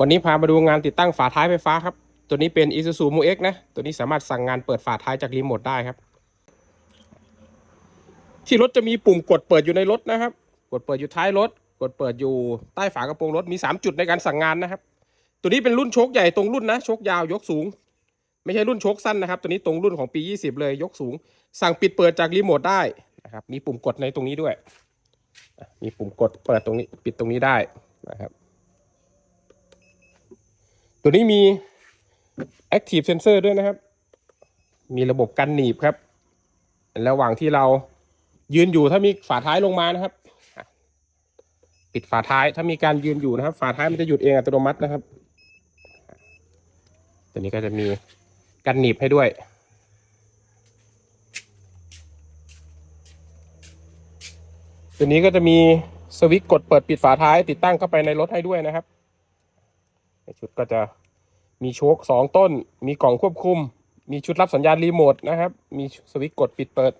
วันนี้พามาดูงานติดตั้งฝาท้ายไฟฟ้าครับ ตัวนี้เป็น Isuzu Mu X นะ ตัวนี้สามารถสั่งงานเปิดฝาท้ายจากรีโมทได้ครับ ที่รถจะมีปุ่มกดเปิดอยู่ในรถนะครับ กดเปิดอยู่ท้ายรถ กดเปิดอยู่ใต้ฝากระโปรงรถ มี 3 จุดในการสั่งงานนะครับ ตัวนี้เป็นรุ่นโชคใหญ่ตรงรุ่นนะโชคยาวยกสูง ไม่ใช่รุ่นโชคสั้นนะครับ ตัวนี้ตรงรุ่นของปี 20 เลยยกสูง สั่งปิดเปิดจากรีโมทได้นะครับ มีปุ่มกดในตรงนี้ด้วย มีปุ่มกดเปิดตรงนี้ปิดตรงนี้ได้นะครับ ตัวนี้มี Active Sensor ด้วยนะครับ มีระบบกันหนีบครับ ระหว่างที่เรายืนอยู่ถ้ามีฝาท้ายลงมานะครับ ปิดฝาท้ายถ้ามีการยืนอยู่นะครับ ฝาท้ายมันจะหยุดเองอัตโนมัตินะครับ ตัวนี้ก็จะมีกันหนีบให้ด้วยตัวนี้ก็จะมีสวิตช์กดเปิดปิดฝาท้ายติดตั้งเข้าไปในรถให้ด้วยนะครับ ชุดก็จะมีโชคสองต้น มีกล่องควบคุม มีชุดรับสัญญาณรีโมทนะครับ มีสวิตช์กดปิดเปิด